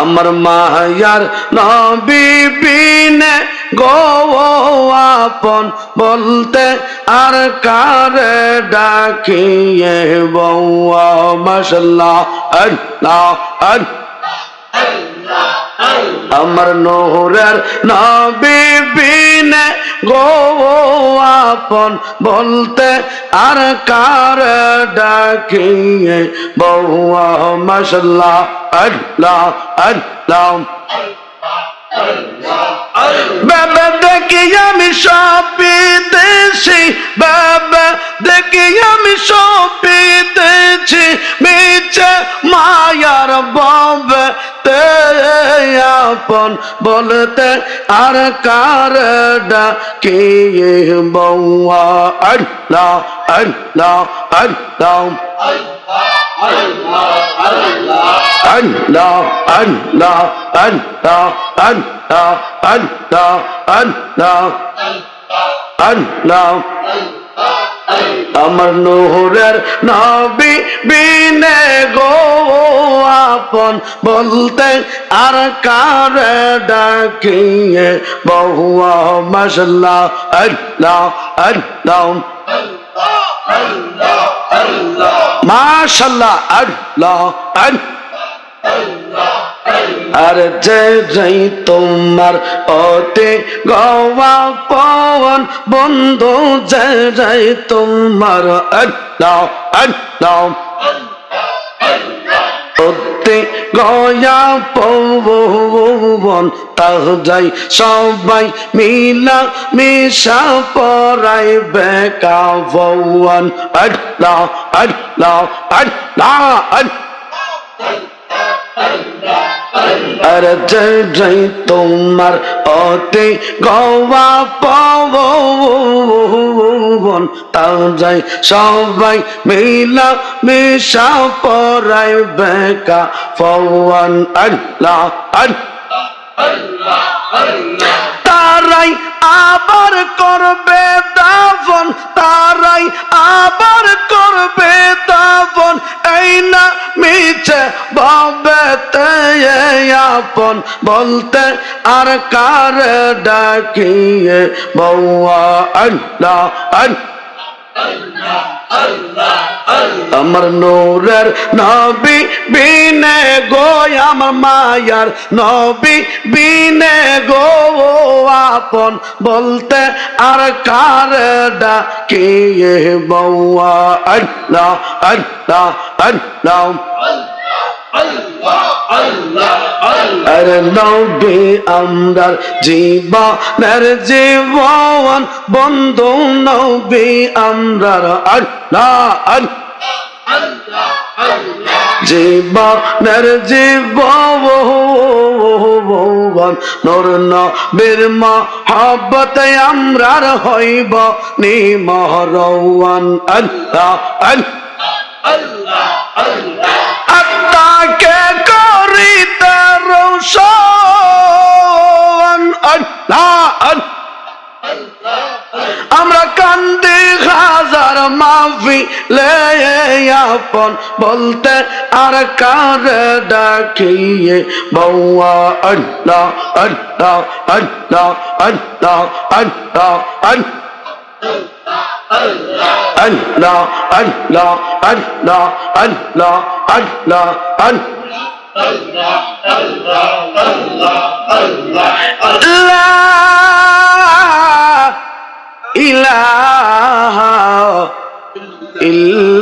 আমার মাহার নবিবিনে গোয়াপন বলতে আর কারে ডাকিয়ে বৌয়া মশাল্লাহ আল্লাহ আল্লাহ আমার নহরের নবিবিনে আপন বলতে আর কার ডাকিয়ে? বৌয়া মাসাল্লাহ আল্লাহ আল্লাহ। বাবা দেখি আমি সব বিদেশি বাবা দেখি আমি সব বিদেশি আপন বলতে আর কার ডাকি? বৌয়া আল্লাহ। আল্লাহ আল্লাহ আল্লাহ আল্লাহ আল্লাহ আল্লাহ। আল্লাহ আল্লাহ আল্লাহ। আমার নহরের নবী বিনে গো আপন বলতে আর কার ডাকিয়ে বহুয়া মশলা আল্লাহ আল্লাহ। মাশাল্লাহ, আল্লাহ আল্লাহ। আর যে যাই তোমার অতে গওয়া পবন, বন্ধু, যে যাই তোমার আল্লাহ আল্লাহ অতে গয়া পবন, তাহ যাই সবাই মিলা মিশা পরাই বেকা ভগবান আল্লাহ আল্লাহ আল্লাহ আল্লাহ আর যাই তোমার অতে গওয়া পবন তাও যাই সবাই মিলা মিশা পরাই বেকা ফওয়ান আল্লাহ আল্লাহ, তারাই আবার করবে দাফন, তারাই আবার করবে আপন বলতে আর কার ডাকিয়ে? বৌয়া আল্লাহ আমার নূরের নবী বিনে গো, আমার মায়ার নবী বিনে গো আপন বলতে আর কার ডাকিয়ে? বৌয়া আল্লাহ আল্লাহ আল্লাহ। আরে নবী আমরার জীবনের জীবন বন্ধু নবী আমরার আল্লাহ আল্লাহ। জীবনের জীবন নর নবীর মহব্বত আমরার হইব নিমহরওয়ান আল্লাহ আল্লাহ। আত্মাকে আমরা কান্দি হাজার মাফি লে আপন বলতে আর কার ডাকিয়ে বৌয়া আল্লাহ আল্লাহ আল্লাহ আল্লাহ আল্লাহ আল্লাহ আল্লাহ আল্লাহ আল্লাহ আল্লাহ আল্লাহ ইলাহা